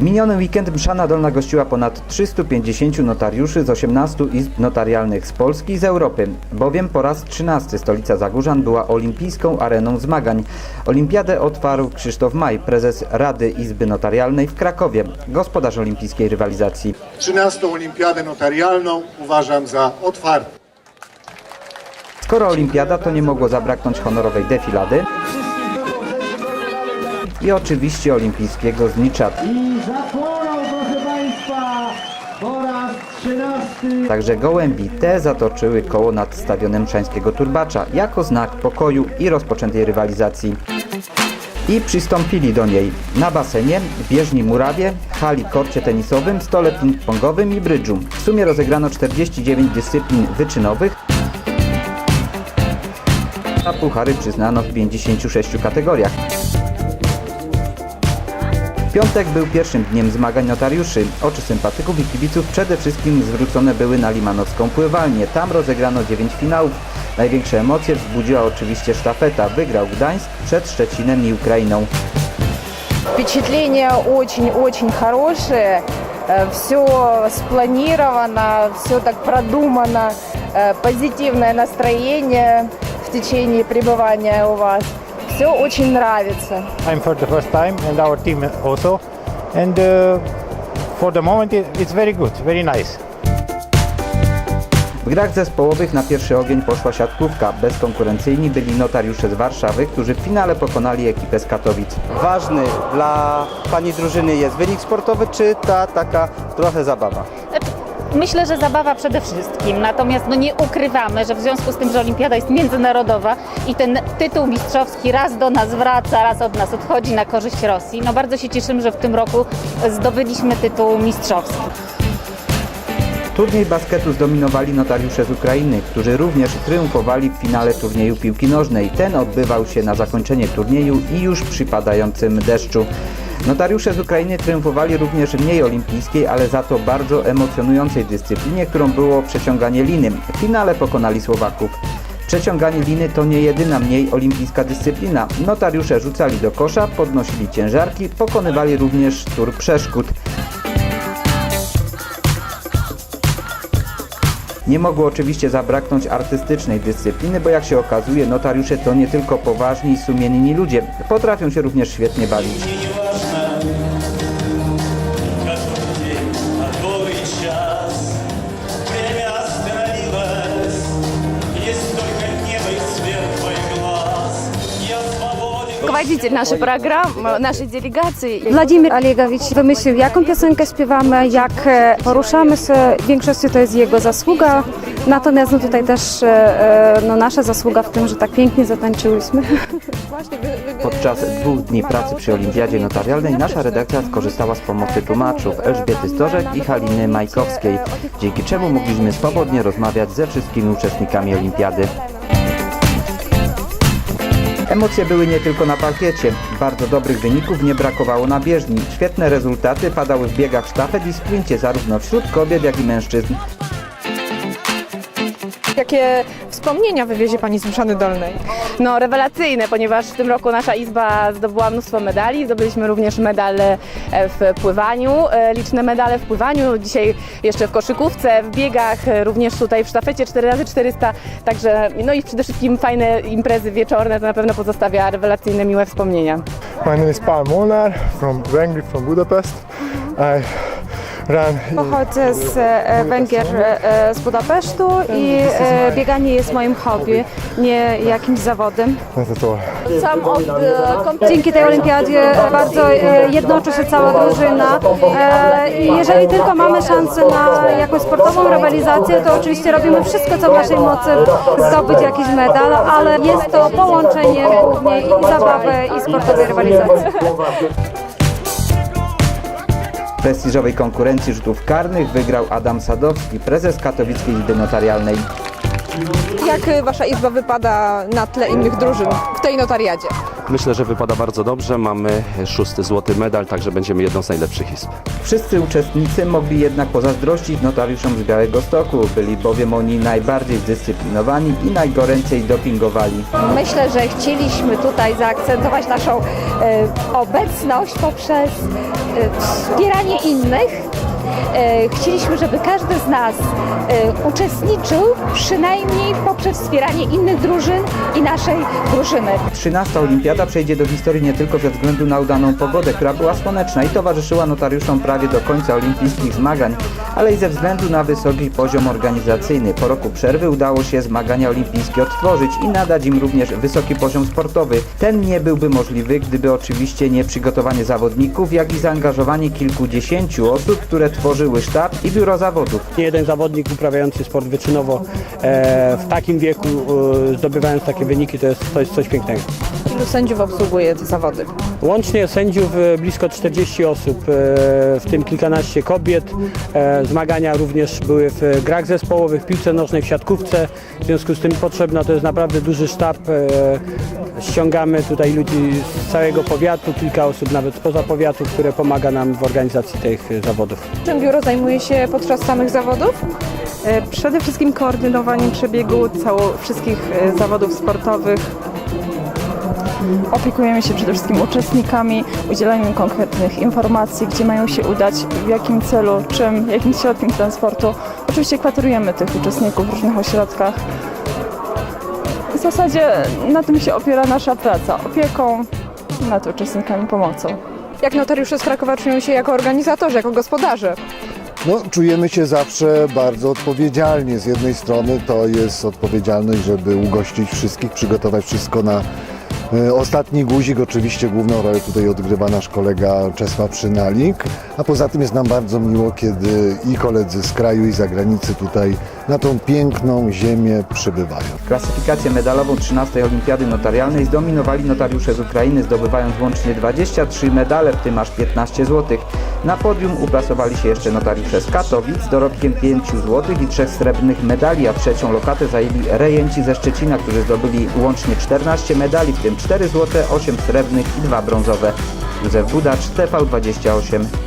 Miniony weekend Mszana Dolna gościła ponad 350 notariuszy z 18 izb notarialnych z Polski i z Europy, bowiem po raz 13 stolica Zagórzan była olimpijską areną zmagań. Olimpiadę otwarł Krzysztof Maj, prezes Rady Izby Notarialnej w Krakowie, gospodarz olimpijskiej rywalizacji. 13. Olimpiadę Notarialną uważam za otwartą. Skoro olimpiada, to nie mogło zabraknąć honorowej defilady i oczywiście olimpijskiego znicza. I zapłonął, proszę Państwa, po raz trzynasty. Także gołębi te zatoczyły koło nad stadionem Mszańskiego Turbacza jako znak pokoju i rozpoczętej rywalizacji. I przystąpili do niej na basenie, bieżni murawie, hali korcie tenisowym, stole ping-pongowym i brydżu. W sumie rozegrano 49 dyscyplin wyczynowych, a puchary przyznano w 56 kategoriach. Piątek był pierwszym dniem zmagań notariuszy. Oczy sympatyków i kibiców przede wszystkim zwrócone były na limanowską pływalnię. Tam rozegrano 9 finałów. Największe emocje wzbudziła oczywiście sztafeta. Wygrał Gdańsk przed Szczecinem i Ukrainą. Впечатления очень-очень хорошие. Все спланировано, все так продумано. Э, Позитивное настроение в течение пребывания у вас. Все очень нравится. I'm for the first time and our team also. And uh, for the moment it, it's very good, very nice. W grach zespołowych na pierwszy ogień poszła siatkówka. Bezkonkurencyjni byli notariusze z Warszawy, którzy w finale pokonali ekipę z Katowic. ważny dla pani drużyny jest wynik sportowy, czy ta taka trochę zabawa? Myślę, że zabawa przede wszystkim, natomiast no nie ukrywamy, że w związku z tym, że olimpiada jest międzynarodowa i ten tytuł mistrzowski raz do nas wraca, raz od nas odchodzi na korzyść Rosji, no bardzo się cieszymy, że w tym roku zdobyliśmy tytuł mistrzowski. Turniej basketu zdominowali notariusze z Ukrainy, którzy również triumfowali w finale turnieju piłki nożnej. Ten odbywał się na zakończenie turnieju i już przypadającym deszczu. Notariusze z Ukrainy triumfowali również w mniej olimpijskiej, ale za to bardzo emocjonującej dyscyplinie, którą było przeciąganie liny. W finale pokonali Słowaków. Przeciąganie liny to nie jedyna mniej olimpijska dyscyplina. Notariusze rzucali do kosza, podnosili ciężarki, pokonywali również tur przeszkód. Nie mogło oczywiście zabraknąć artystycznej dyscypliny, bo jak się okazuje, notariusze to nie tylko poważni i sumienni ludzie. Potrafią się również świetnie bawić. Руководитель нашей программы, нашей делегации. Władimir Olegowicz wymyślił, jaką piosenkę śpiewamy, jak e, poruszamy się. W większości to jest jego zasługa. Natomiast no tutaj też e, e, no, nasza zasługa w tym, że tak pięknie zatańczyłyśmy. Podczas dwóch dni pracy przy Olimpiadzie Notarialnej nasza redakcja skorzystała z pomocy tłumaczów Elżbiety Stożek i Haliny Majkowskiej, dzięki czemu mogliśmy swobodnie rozmawiać ze wszystkimi uczestnikami Olimpiady. Emocje były nie tylko na parkiecie. Bardzo dobrych wyników nie brakowało na bieżni. Świetne rezultaty padały w biegach sztafet i sprincie zarówno wśród kobiet, jak i mężczyzn. Jakie wspomnienia wywiezie Pani z Mszany Dolnej? No, rewelacyjne, ponieważ w tym roku nasza izba zdobyła mnóstwo medali. Zdobyliśmy również medale w pływaniu, e, liczne medale w pływaniu. Dzisiaj jeszcze w koszykówce, w biegach, e, również tutaj w sztafecie 4x400. Także, no i przede wszystkim fajne imprezy wieczorne, to na pewno pozostawia rewelacyjne, miłe wspomnienia. My name is Paul Molnar from Wengri from Budapest. I ran Pochodzę z e, Węgier, e, z Budapesztu i e, bieganie jest moim hobby, nie jakimś zawodem. the Dzięki tej olimpiadzie bardzo e, jednoczy się cała drużyna e, i jeżeli tylko mamy szansę na jakąś sportową rywalizację, to oczywiście robimy wszystko, co w naszej mocy, zdobyć jakiś medal, ale jest to połączenie głównie i zabawy i sportowej rywalizacji. Prestiżowej konkurencji rzutów karnych wygrał Adam Sadowski, prezes Katowickiej Izby Notarialnej. Jak e, wasza izba wypada na tle innych drużyn w tej notariadzie? Myślę, że wypada bardzo dobrze. Mamy szósty złoty medal, także będziemy jedną z najlepszych izb. Wszyscy uczestnicy mogli jednak pozazdrościć notariuszom z Białego Stoku, byli bowiem oni najbardziej zdyscyplinowani i najgoręcej dopingowali. Myślę, że chcieliśmy tutaj zaakcentować naszą e, obecność poprzez e, wspieranie innych. E, chcieliśmy, żeby każdy z nas e, uczestniczył przynajmniej poprzez wspieranie innych drużyn i naszej drużyny. 13. olimpiada przejdzie do historii nie tylko ze względu na udaną pogodę, która była słoneczna i towarzyszyła notariuszom prawie do końca olimpijskich zmagań, ale i ze względu na wysoki poziom organizacyjny. Po roku przerwy udało się zmagania olimpijskie odtworzyć i nadać im również wysoki poziom sportowy. Ten nie byłby możliwy, gdyby oczywiście nie przygotowanie zawodników, jak i zaangażowanie kilkudziesięciu osób, które tworzyły sztab i biuro zawodów. Nie jeden zawodnik uprawiający sport wyczynowo e, w takim wieku, e, zdobywając takie wyniki, to jest, to jest coś pięknego. Ilu sędziów obsługuje te zawody? Łącznie sędziów e, blisko 40 osób, e, w tym kilkanaście kobiet. E, Zmagania również były w grach zespołowych, w piłce nożnej, w siatkówce. W związku z tym potrzebna to jest naprawdę duży sztab. E, Ściągamy tutaj ludzi z całego powiatu, kilka osób nawet spoza powiatu, które pomaga nam w organizacji tych e, zawodów. Czym biuro zajmuje się podczas samych zawodów? Przede wszystkim koordynowaniem przebiegu cało, wszystkich e, zawodów sportowych. Opiekujemy się przede wszystkim uczestnikami, udzielamy im konkretnych informacji, gdzie mają się udać, w jakim celu, czym, jakim środkiem transportu. Oczywiście kwaterujemy tych uczestników w różnych ośrodkach. W zasadzie na tym się opiera nasza praca, opieką nad uczestnikami, pomocą. Jak notariusze z Krakowa czują się jako organizatorzy, jako gospodarze? No, czujemy się zawsze bardzo odpowiedzialnie. Z jednej strony to jest odpowiedzialność, żeby ugościć wszystkich, przygotować wszystko na e, ostatni guzik. Oczywiście główną rolę tutaj odgrywa nasz kolega Czesław Przynalik, a poza tym jest nam bardzo miło, kiedy i koledzy z kraju i zagranicy tutaj na tą piękną ziemię przybywają. Klasyfikację medalową 13. Olimpiady Notarialnej zdominowali notariusze z Ukrainy, zdobywając łącznie 23 medale, w tym aż 15 zł. Na podium uplasowali się jeszcze notariusze z Katowic z dorobkiem 5 zł i 3 srebrnych medali, a trzecią lokatę zajęli rejenci ze Szczecina, którzy zdobyli łącznie 14 medali, w tym 4 złote, 8 srebrnych i 2 brązowe. Józef Budacz, TV28.